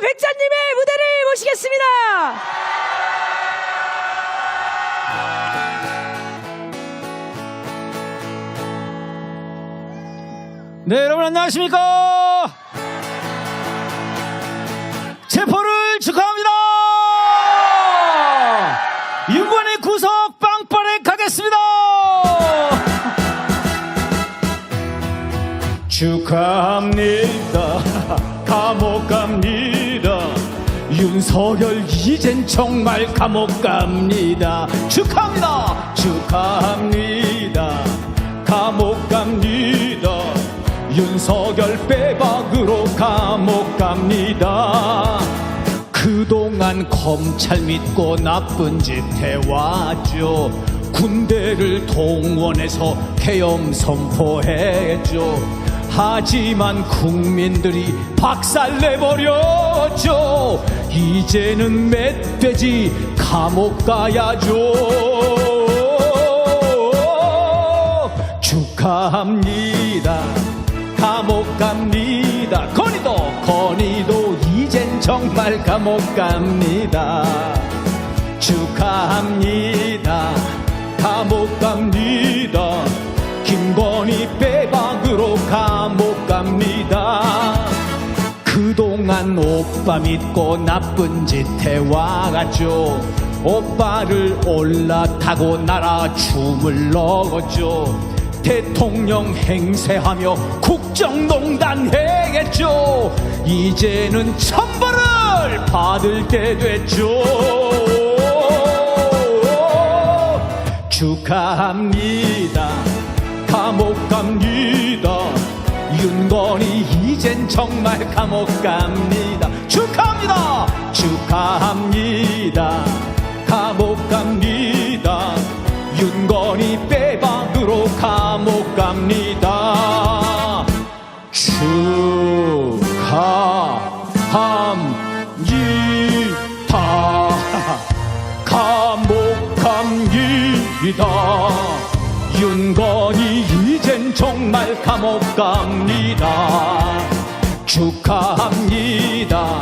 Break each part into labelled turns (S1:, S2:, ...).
S1: 백자님의 무대를 모시겠습니다.
S2: 네, 여러분 안녕하십니까? 체포를 축하합니다! 윤관의 구속 빵빠레 가겠습니다! 축하합니다. 윤석열 이젠 정말 감옥 갑니다. 축하합니다. 축하합니다. 감옥 갑니다. 윤석열 빼박으로 감옥 갑니다. 그동안 검찰 믿고 나쁜 짓 해왔죠. 군대를 동원해서 계엄 선포했죠. 하지만 국민들이 박살내버렸죠. 이제는 멧돼지 감옥 가야죠. 축하합니다. 감옥 갑니다. 건이도 건이도 이젠 정말 감옥 갑니다. 축하합니다. 감옥 갑니다. 그동안 오빠 믿고 나쁜 짓 해와갔죠. 오빠를 올라타고 나라 춤을 넣었죠. 대통령 행세하며 국정농단 해겠죠. 이제는 천벌을 받을 때 됐죠. 축하합니다. 감옥 갑니다. 윤건이 이젠 정말 감옥 갑니다. 축하합니다. 축하합니다. 감옥 갑니다. 윤건이 빼박으로 감옥 갑니다. 축하합니다. 감옥 갑니다. 윤건이 이젠 정말 감옥 갑니다. 축하합니다.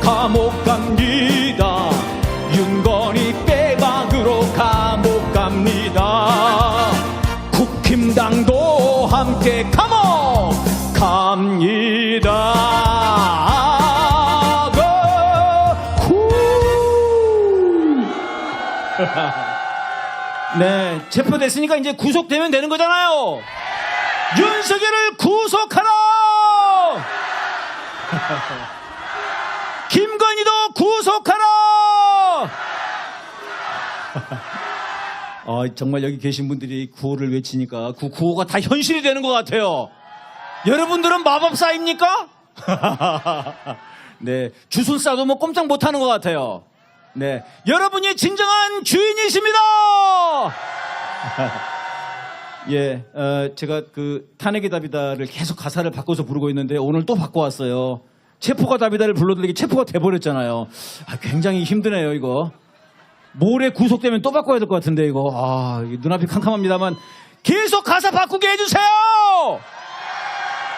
S2: 감옥 갑니다. 윤건이 빼박으로 감옥 갑니다. 국힘당도 함께 감옥 갑니다. 구. 네, 체포됐으니까 이제 구속되면 되는 거잖아요. 윤석열을 구속하라! 김건희도 구속하라! 아, 정말 여기 계신 분들이 구호를 외치니까 그 구호가 다 현실이 되는 것 같아요. 여러분들은 마법사입니까? 네, 주술사도 뭐 꼼짝 못 하는 것 같아요. 네, 여러분이 진정한 주인이십니다. 예, 어, 제가 그 탄핵의 답이다를 계속 가사를 바꿔서 부르고 있는데 오늘 또 바꿔왔어요. 체포가 답이다를 불러드리기 체포가 돼버렸잖아요. 아, 굉장히 힘드네요, 이거. 모레 구속되면 또 바꿔야 될 것 같은데, 이거. 아, 눈앞이 캄캄합니다만 계속 가사 바꾸게 해주세요!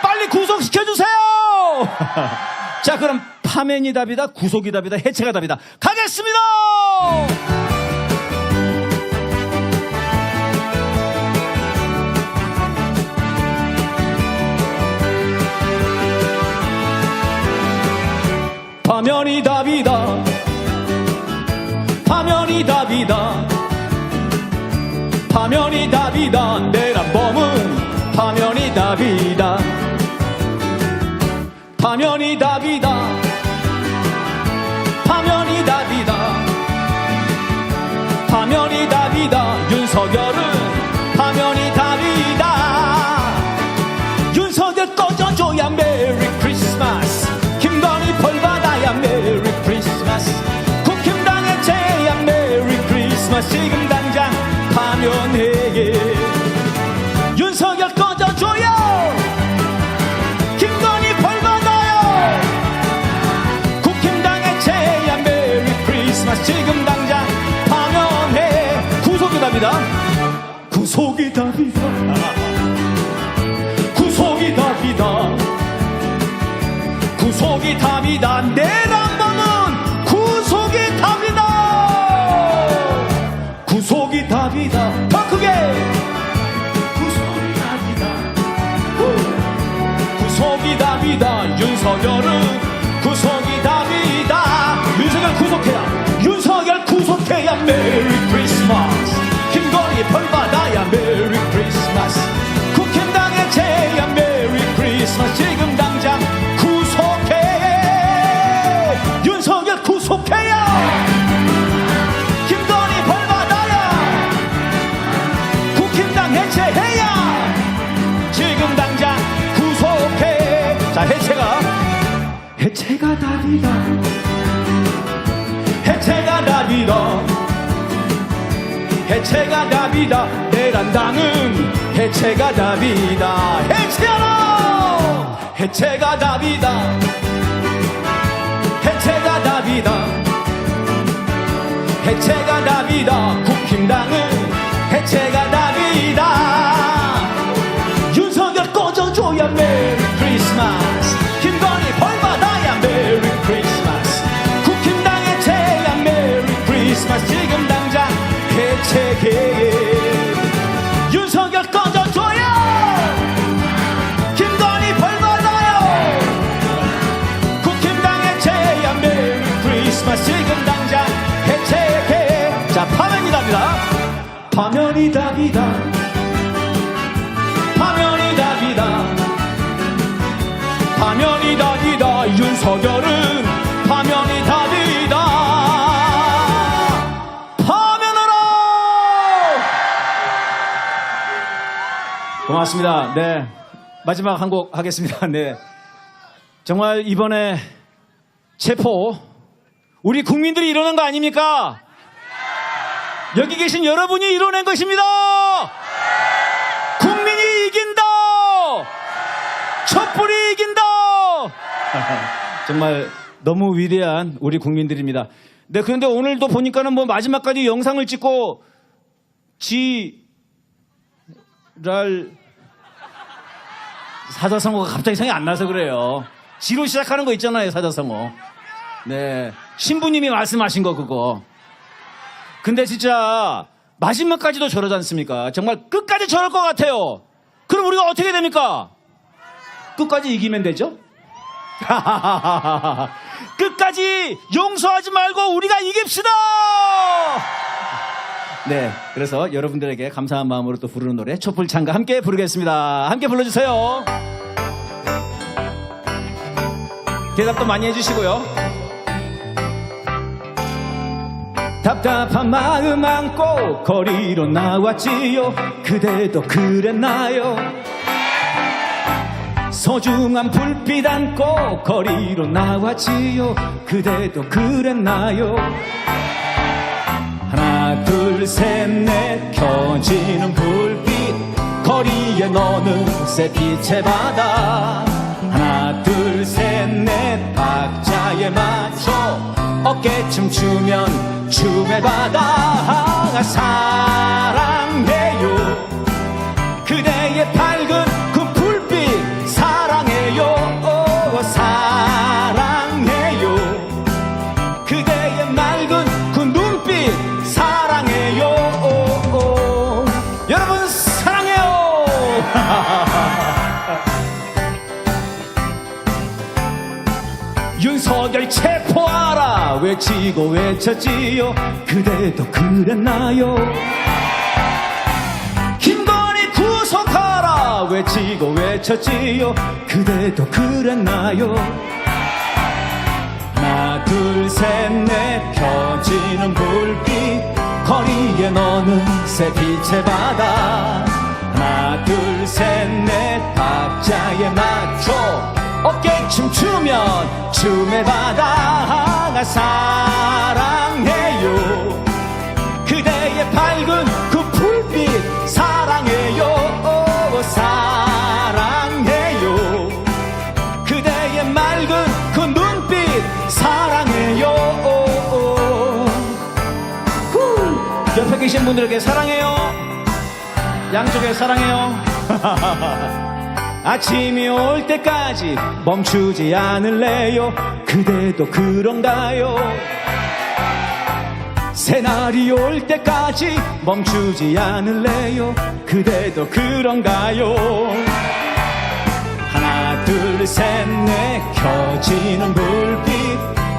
S2: 빨리 구속시켜주세요! 자, 그럼 파면이 답이다, 구속이 답이다, 해체가 답이다. 가겠습니다! 파면이 답이다. 파면이 답이다. 파면이 답이다. 내란 범은 파면이 답이다. 윤석열은 구속이 답이다. 윤석열 구속해야 윤석열 구속해야. 메리 크리스마스 김건희 벌 받아야. 메리 크리스마스 답이다. 해체가 답이다. 해체가 답이다. 내란 당은 해체가 답이다. 해체하라! 해체가 답이다. 해체가 답이다. 해체가 윤석열은 파면이 답이다 파면하라 고맙습니다 네 마지막 한 곡 하겠습니다 네 정말 이번에 체포 우리 국민들이 이러는 거 아닙니까? 여기 계신 여러분이 이뤄낸 것입니다. 국민이 이긴다. 촛불이 이긴다. 정말 너무 위대한 우리 국민들입니다. 네, 그런데 오늘도 보니까는 뭐 마지막까지 영상을 찍고 지랄 사자성어가 갑자기 생각이 안 나서 그래요. 지로 시작하는 거 있잖아요, 사자성어. 네. 신부님이 말씀하신 거 그거. 근데 진짜 마지막까지도 저러지 않습니까? 정말 끝까지 저럴 것 같아요. 그럼 우리가 어떻게 됩니까? 끝까지 이기면 되죠? 끝까지 용서하지 말고 우리가 이깁시다! 네, 그래서 여러분들에게 감사한 마음으로 또 부르는 노래 촛불 창가 함께 부르겠습니다. 함께 불러주세요. 대답도 많이 해주시고요. 답답한 마음 안고 거리로 나왔지요. 그대도 그랬나요? 소중한 불빛 안고 거리로 나왔지요. 그대도 그랬나요? 하나 둘 셋 넷 켜지는 불빛 거리에 너는 새 빛의 바다 하나 둘 셋 넷 박자에 맞춰 어깨춤 추면 춤의 바다 사랑해요 외치고 외쳤지요? 그대도 그랬나요? 김건희 구속하라 외치고 외쳤지요? 그대도 그랬나요? 하나 둘셋넷 켜지는 불빛. 거리에 너는 새 빛의 바다. 하나 둘셋넷 박자에 맞춰 어깨 춤 추면 춤의 바다 사랑해요. 그대의 밝은 그 불빛 사랑해요. 오, 사랑해요. 그대의 맑은 그 눈빛 사랑해요. 후. 옆에 계신 분들에게 사랑해요. 양쪽에 사랑해요 아침이 올 때까지 멈추지 않을래요? 그대도 그런가요? 새날이 올 때까지 멈추지 않을래요? 그대도 그런가요? 하나 둘 셋 넷 켜지는 불빛.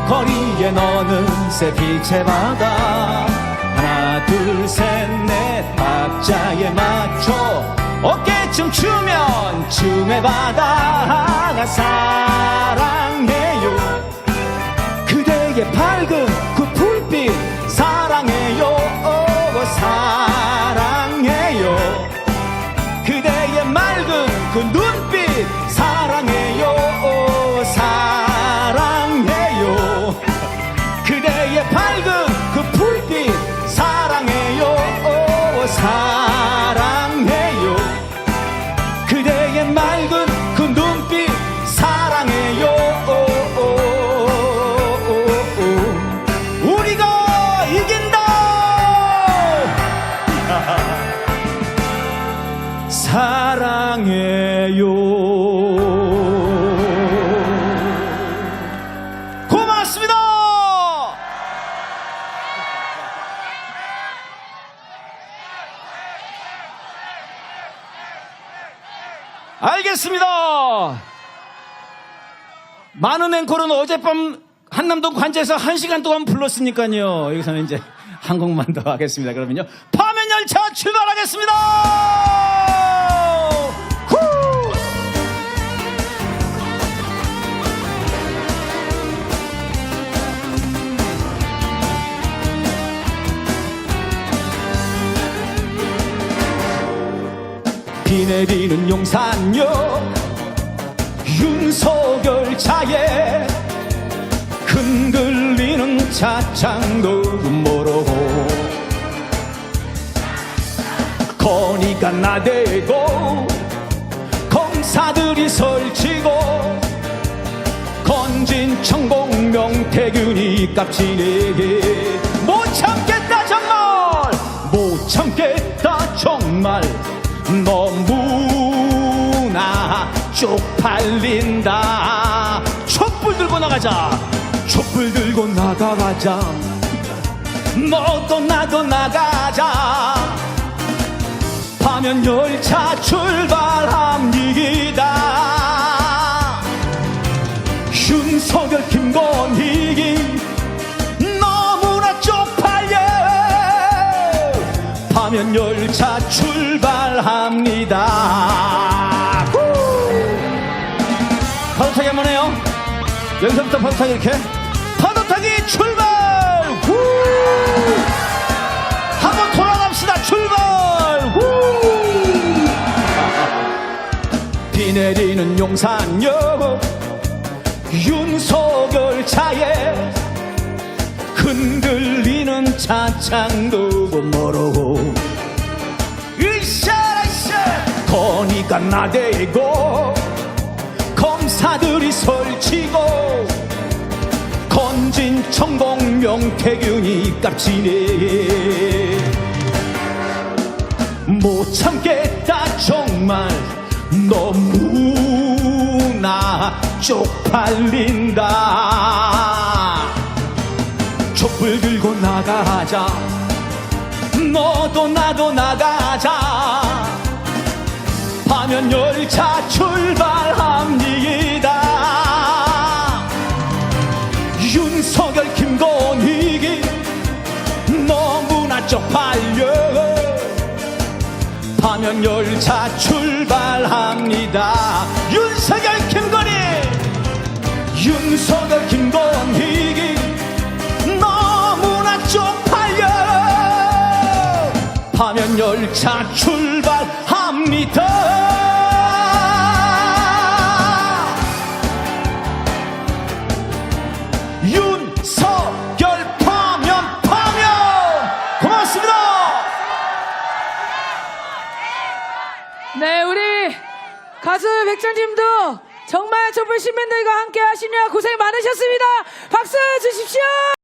S2: 거리에 너는 새 빛의 바다. 하나 둘 셋 넷 박자에 맞춰 어깨춤 추면 춤의 바다가 사랑해요. 그대의 밝은 그 불빛 사랑해요. 오, 사랑해요. 그대의 맑은 그눈 사랑해요 고맙습니다 알겠습니다. 많은 앵콜은 어젯밤 한남동 관제에서 한 시간 동안 불렀으니까요. 여기서는 이제 한 곡만 더 하겠습니다. 그러면요. 파면 열차 출발하겠습니다! 비 내리는 용산역 윤석열 차에 흔들리는 차창도 모르고 거니까 나대고 검사들이 설치고 건진 천공 명태균이 깝치네 못 참겠다 정말! 못 참겠다 정말 너무나 쪽팔린다. 촛불 들고 나가자. 촛불 들고 나가자. 너도 나도 나가자. 파면 열차 출발합니다. 윤석열 김건희 파면 열차 출발합니다. 후! 파도 타기 한번 해요. 여기서부터 파도 타기 이렇게. 파도 타기 출발! 후! 한번 돌아갑시다. 출발! 후! 비 내리는 용산역 윤석열 차에 흔들리는 차창도 멀어 거니까 나대고 검사들이 설치고 건진 천공 명태균이 깝치네. 못 참겠다 정말. 너무나 쪽팔린다. 촛불 들고 나가자. 너도 나도 나가자 파면 열차 출발합니다. 윤석열 김건희 너무나 쪽팔려 파면 열차 출발합니다. 윤석열 김건희! 윤석열 김건희 너무나 쪽팔려 파면 열차 출발합니다
S1: 백천님도 정말 촛불 시민들과 함께 하시느라 고생 많으셨습니다. 박수 주십시오.